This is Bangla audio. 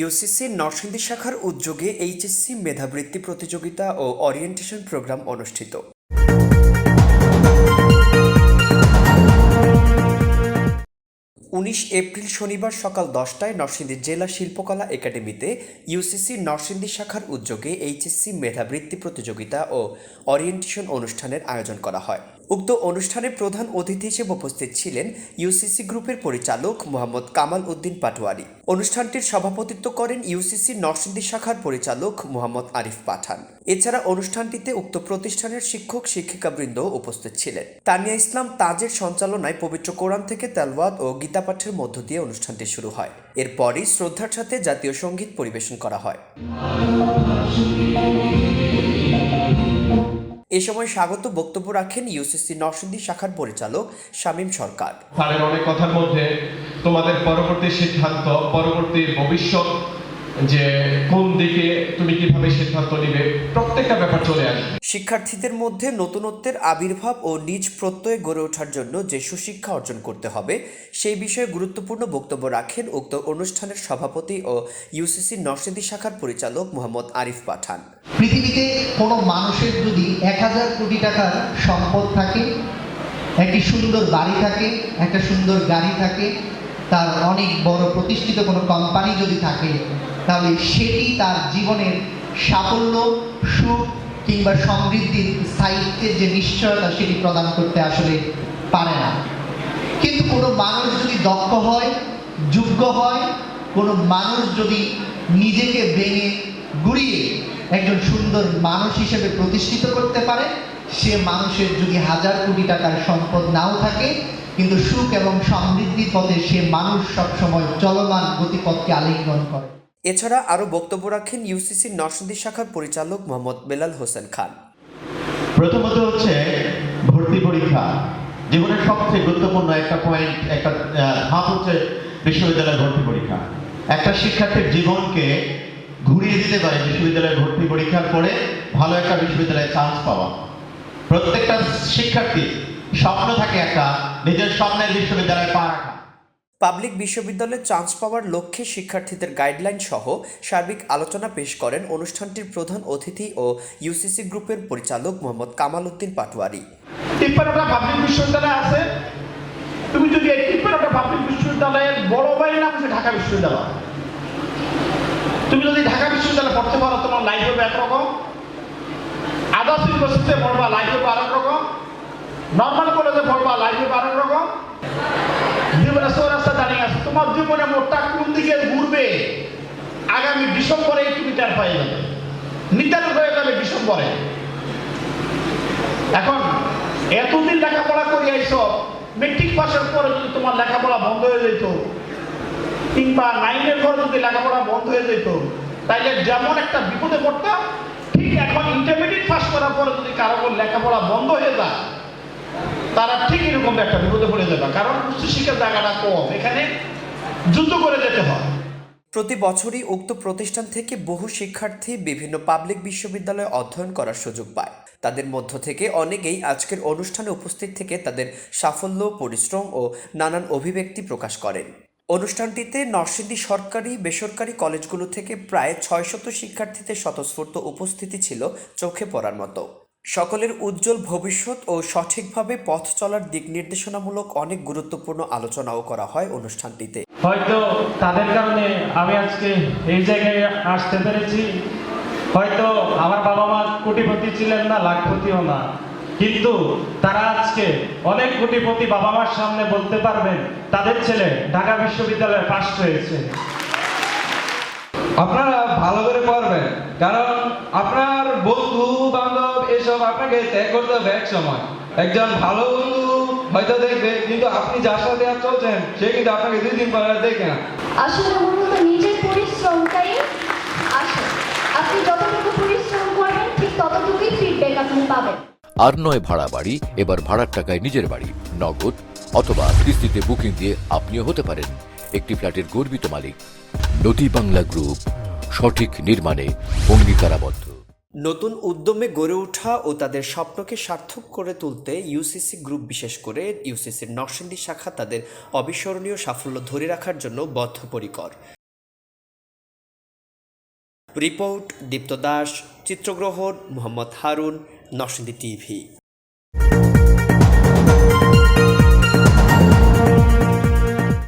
ইউসিসি নরসিংদী শাখার উদ্যোগে এইচএসসি মেধাবৃত্তি প্রতিযোগিতা ও অরিয়েন্টেশন প্রোগ্রাম অনুষ্ঠিত। উনিশ এপ্রিল শনিবার সকাল দশটায় নরসিংদী জেলা শিল্পকলা একাডেমিতে ইউসিসি নরসিংদী শাখার উদ্যোগে এইচএসসি মেধাবৃত্তি প্রতিযোগিতা ও অরিয়েন্টেশন অনুষ্ঠানের আয়োজন করা হয়। উক্ত অনুষ্ঠানে প্রধান অতিথি হিসেবে উপস্থিত ছিলেন ইউসিসি গ্রুপের পরিচালক মোহাম্মদ কামাল উদ্দিন পাটোয়ারি। অনুষ্ঠানটির সভাপতিত্ব করেন ইউসিসি নরসিংদী শাখার পরিচালক মোহাম্মদ আরিফ পাঠান। এছাড়া অনুষ্ঠানটিতে উক্ত প্রতিষ্ঠানের শিক্ষক, শিক্ষিকাবৃন্দ উপস্থিত ছিলেন। তানিয়া ইসলাম তাজের সঞ্চালনায় পবিত্র কোরআন থেকে তেলওয়াত ও গীতাপাঠের মধ্য দিয়ে অনুষ্ঠানটি শুরু হয়। এরপরই শ্রদ্ধার সাথে জাতীয় সংগীত পরিবেশন করা হয়। এ সময় স্বাগত বক্তব্য রাখেন ইউসিসি নরসিংদী শাখার পরিচালক শামীম সরকার। তাদের অনেক কথার মধ্যে তোমাদের পরবর্তী সিদ্ধান্ত, পরবর্তী ভবিষ্যৎ যে কোন দিকে তুমি কীভাবে সিদ্ধান্ত নিবে প্রত্যেকটা ব্যাপার চলে আসবে। শিক্ষার্থীদের মধ্যে নতুনত্বের আবির্ভাব ও নিজ প্রত্যয়ে গড়ে ওঠার জন্য যে সুশিক্ষা অর্জন করতে হবে সেই বিষয়ে গুরুত্বপূর্ণ বক্তব্য রাখেন উক্ত অনুষ্ঠানের সভাপতি ও ইউসিসি নরসিংদী শাখার পরিচালক মোহাম্মদ আরিফ পাঠান। পৃথিবীতে কোনো মানুষের যদি এক হাজার কোটি টাকার সম্পদ থাকে একটি সুন্দর বাড়ি থাকে একটা সুন্দর গাড়ি থাকে তার অনেক বড় প্রতিষ্ঠিত কোনো কোম্পানি যদি থাকে, তাহলে সেটি তার জীবনের সাফল্য, সুখ কিংবা সমৃদ্ধির স্থায়িত্বের যে নিশ্চয়তা সেটি প্রদান করতে আসলে পারে না। কিন্তু কোনো মানুষ যদি দক্ষ হয়, যোগ্য হয়, কোনো মানুষ যদি নিজেকে ভেঙে গুড়িয়ে একজন সুন্দর মানুষ হিসেবে প্রতিষ্ঠিত করতে পারে, সে মানুষের যদি হাজার কোটি টাকার সম্পদ নাও থাকে কিন্তু সুখ এবং সমৃদ্ধির পথে সে মানুষ সবসময় চলমান গতিপথকে আলিঙ্গন করে। এছাড়া আরও বক্তব্য রাখেন ইউসিসি নরসিংদী শাখার পরিচালক মোহাম্মদ বেলাল হোসেন খান। প্রথমত হচ্ছে ভর্তি পরীক্ষা। জীবনের সবচেয়ে গুরুত্বপূর্ণ একটা পয়েন্ট একটা ধাপ হচ্ছে বিশ্ববিদ্যালয়ের ভর্তি পরীক্ষা। একটা শিক্ষার্থীর জীবনকে ঘুরিয়ে দিতে পারে বিশ্ববিদ্যালয়ের ভর্তি পরীক্ষার পরে ভালো একটা বিশ্ববিদ্যালয়ে চান্স পাওয়া। প্রত্যেকটা শিক্ষার্থী স্বপ্ন থাকে একটা নিজের স্বপ্নের বিশ্ববিদ্যালয়ে পা রাখা পাবলিক বিশ্ববিদ্যালয়ে চান্স পাওয়ার লক্ষ্যে শিক্ষার্থীদের গাইডলাইন সহ সার্বিক আলোচনা পেশ করেন অনুষ্ঠানটির প্রধান অতিথি ও ইউসিসি গ্রুপের পরিচালক মোহাম্মদ কামাল উদ্দিন পাটোয়ারি। তিপ্পান্নটা পাবলিক বিশ্ববিদ্যালয় আছে। তুমি যদি এই তিপ্পান্নটা পাবলিক বিশ্ববিদ্যালয়ের বড় নাম হচ্ছে ঢাকা বিশ্ববিদ্যালয়। তুমি যদি ঢাকা বিশ্ববিদ্যালয়ে পড়তে পারো তোমার লাইফ হবে একরকম। আদার্স ইউনিভার্সিটিতে পড়বা লাইফ হবে আরেক রকম। নর্মাল কলেজে পড়বা লাইফ আরেক রকম জীবনে চৌরাস্তা জানিয়ে আছে তোমার জীবনে মোটটা কোন দিকে ঘুরবে? আগামী ডিসেম্বরে তুমি টের পাই যাবে নির্ধারণ হয়ে যাবে ডিসেম্বরে। এখন এতদিন লেখাপড়া করে আইস মেট্রিক পাসের পরে যদি তোমার লেখাপড়া বন্ধ হয়ে যেত কিংবা নাইনের পরে যদি লেখাপড়া বন্ধ হয়ে যেত তাইলে যেমন একটা বিপদে পড়তাম, ঠিক এখন ইন্টারমিডিয়েট পাস করার পরে যদি কারও লেখাপড়া বন্ধ হয়ে যায় তারা ঠিক এরকম একটা বিপদে পড়ে যাবে, কারণ উচ্চশিক্ষার জায়গাটা কম, এখানে যুদ্ধ করে যেতে হয়। প্রতি বছরই উক্ত প্রতিষ্ঠান থেকে বহু শিক্ষার্থী বিভিন্ন পাবলিক বিশ্ববিদ্যালয়ে অধ্যয়ন করার সুযোগ পায়। তাদের মধ্য থেকে অনেকেই আজকের অনুষ্ঠানে উপস্থিত থেকে তাদের সাফল্য, পরিশ্রম ও নানান অভিব্যক্তি প্রকাশ করেন। অনুষ্ঠানটিতে নরসিংদী সরকারি বেসরকারি কলেজগুলো থেকে প্রায় ছয়শত শিক্ষার্থীদের স্বতঃস্ফূর্ত উপস্থিতি ছিল চোখে পড়ার মতো। সকলের উজ্জ্বল ভবিষ্যৎ ও সঠিকভাবে পথ চলার দিক নির্দেশনামূলক অনেক গুরুত্বপূর্ণ আলোচনাও করা হয় অনুষ্ঠানটিতে। হয়তো তাদের কারণে আমি আজকে এই জায়গায় আসতে পেরেছি। হয়তো আমার বাবা মা কোটিপতি ছিলেন না, লাখপতিও না। কিন্তু তারা আজকে অনেক কোটিপতি বাবা মার সামনে বলতে পারবেন, তাদের ছেলে ঢাকা বিশ্ববিদ্যালয়ে পাশ হয়েছে। আপনারা ভালো করে পড়বেন, কারণ আপনার বন্ধু বান্ধব এসব আপনাকে ত্যাগ করতে হবে এক সময়। একজন ভালো বন্ধু হয়তো দেখবে কিন্তু আপনি যার সাথে আর চলছেন সে কিন্তু আপনাকে দুই দিন পরে দেখে না। আসলে মূলত নিজের পরিশ্রমটাই আসে আপনি যতটুকু পরিশ্রম করবেন ঠিক ততটুকুই ফিডব্যাক আপনি পাবেন। আর নয় ভাড়া বাড়ি এবার ভাড়ার টাকায় নিজের বাড়ি নগদ অথবা কিস্তিতে বুকিং দিয়ে আপনিও হতে পারেন একটি ফ্ল্যাটের গর্বিত মালিক। নদী বাংলা গ্রুপ সঠিক নির্মাণে অঙ্গীকারাবদ্ধ। নতুন উদ্যমে গড়ে ওঠা ও তাদের স্বপ্নকে সার্থক করে তুলতে ইউসিসি গ্রুপ বিশেষ করে ইউসিসির নরসিংদী শাখা তাদের অবিস্মরণীয় সাফল্য ধরে রাখার জন্য বদ্ধপরিকর। রিপোর্ট দীপ্ত দাস, চিত্রগ্রহণ মোহাম্মদ হারুন, নরসিংদী টিভি।